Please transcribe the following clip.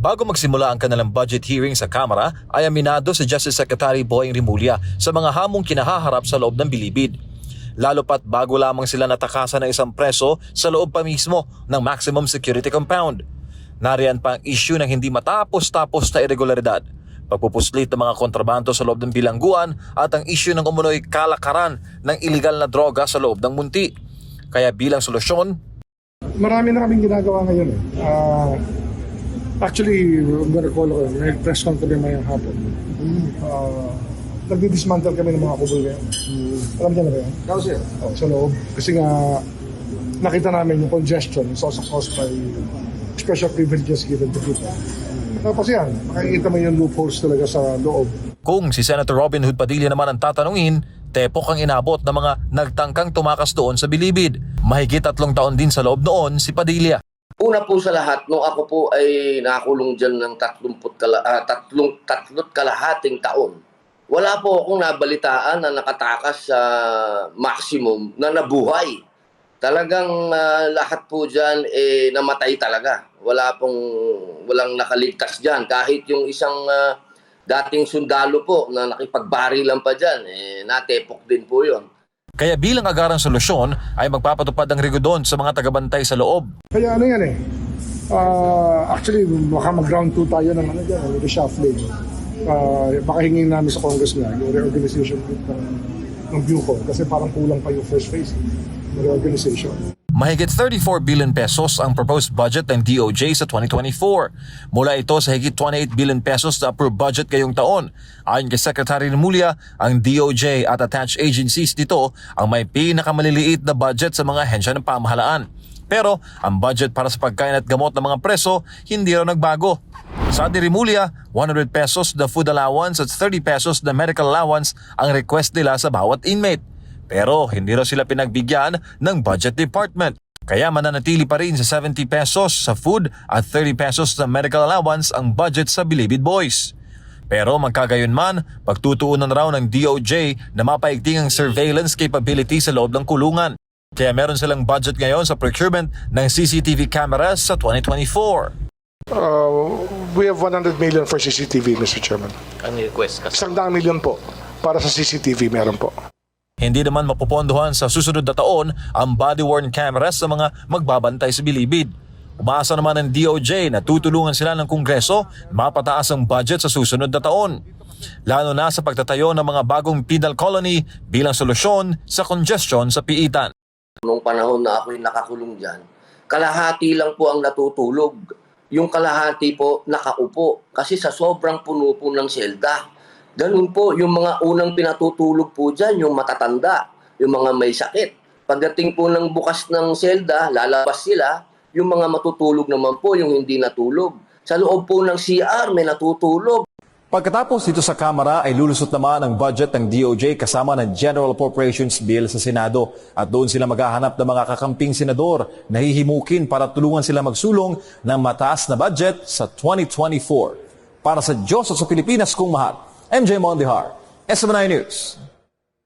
Bago magsimula ang kanilang budget hearing sa Kamara ay aminado si Justice Secretary Boying Rimulya sa mga hamong kinahaharap sa loob ng bilibid. Lalo pat bago lamang sila natakasan ng isang preso sa loob pa mismo ng maximum security compound. Nariyan pa ang issue ng hindi matapos-tapos na irregularidad, pagpupuslit ng mga kontrabando sa loob ng bilangguan at ang issue ng umunoy kalakaran ng iligal na droga sa loob ng munti. Kaya bilang solusyon, Marami na kaming ginagawa ngayon eh. Ah, actually, I'm gonna call ko, may press con kami mayang hapon. Uh, nagdi-dismantle kami ng mga kubol ngayon. Alam niyo na ba yan? Kasi, Oh, sa loob. Kasi nga, nakita namin yung congestion is also caused by special privileges given to people. Tapos yan, makikita mo yung loopholes talaga sa loob. Kung si Senator Robin Hood Padilla naman ang tatanungin, tepok ang inabot ng mga nagtangkang tumakas doon sa bilibid. Mahigit tatlong taon din sa loob noon si Padilla. Una po sa lahat, nung ako po ay nakulong dyan ng 30 kala, ah, tatlong, tatlot kalahating taon, wala po akong nabalitaan na nakatakas sa maximum na nabuhay. Talagang ah, lahat po dyan eh, namatay talaga. Wala pong, walang nakaligtas dyan. Kahit yung isang ah, dating sundalo po na nakipagbarilan pa dyan, eh, natepok din po yon. Kaya bilang agarang solusyon ay magpapatupad ng rigodon sa mga tagabantay sa loob. Kaya ano yan eh, ah, actually, baka mag-round 2 tayo ng ano dyan, reshuffling. Uh, baka hingin namin sa Congress nga, yung reorganization ng, ng Bucor kasi parang kulang pa yung first phase ng reorganization. Mahigit 34 billion pesos ang proposed budget ng DOJ sa 2024. Mula ito sa higit 28 billion pesos na approved budget ngayong taon. Ayon kay Secretary Remulla, ang DOJ at attached agencies nito ang may pinakamaliliit na budget sa mga hensya ng pamahalaan. Pero ang budget para sa pagkain at gamot ng mga preso hindi raw nagbago. Sa ni Remulla, 100 pesos na food allowance at 30 pesos na medical allowance ang request nila sa bawat inmate. Pero hindi raw sila pinagbigyan ng budget department. Kaya mananatili pa rin sa 70 pesos sa food at 30 pesos na medical allowance ang budget sa Bilibid Boys. Pero magkagayon man, pagtutuunan raw ng DOJ na mapaigting ang surveillance capability sa loob ng kulungan. Kaya meron silang budget ngayon sa procurement ng CCTV cameras sa 2024. Uh, we have 100 million for CCTV, Mr. Chairman. ang request kasi. Isang daang milyon po para sa CCTV meron po. Hindi naman mapupondohan sa susunod na taon ang body-worn cameras sa mga magbabantay sa bilibid. Umaasa naman ng DOJ na tutulungan sila ng Kongreso mapataas ang budget sa susunod na taon. Lalo na sa pagtatayo ng mga bagong penal colony bilang solusyon sa congestion sa piitan. Nung panahon na ako'y nakakulong dyan, kalahati lang po ang natutulog. Yung kalahati po nakaupo kasi sa sobrang puno po ng selda. Ganun po, yung mga unang pinatutulog po dyan, yung matatanda, yung mga may sakit. Pagdating po ng bukas ng selda, lalabas sila, yung mga matutulog naman po, yung hindi natulog. Sa loob po ng CR, may natutulog. Pagkatapos dito sa Kamara ay lulusot naman ang budget ng DOJ kasama ng General Appropriations Bill sa Senado at doon sila maghahanap ng mga kakamping senador na hihimukin para tulungan sila magsulong ng mataas na budget sa 2024. Para sa Diyos at sa Pilipinas kung mahal, MJ Mondihar, SMNI News.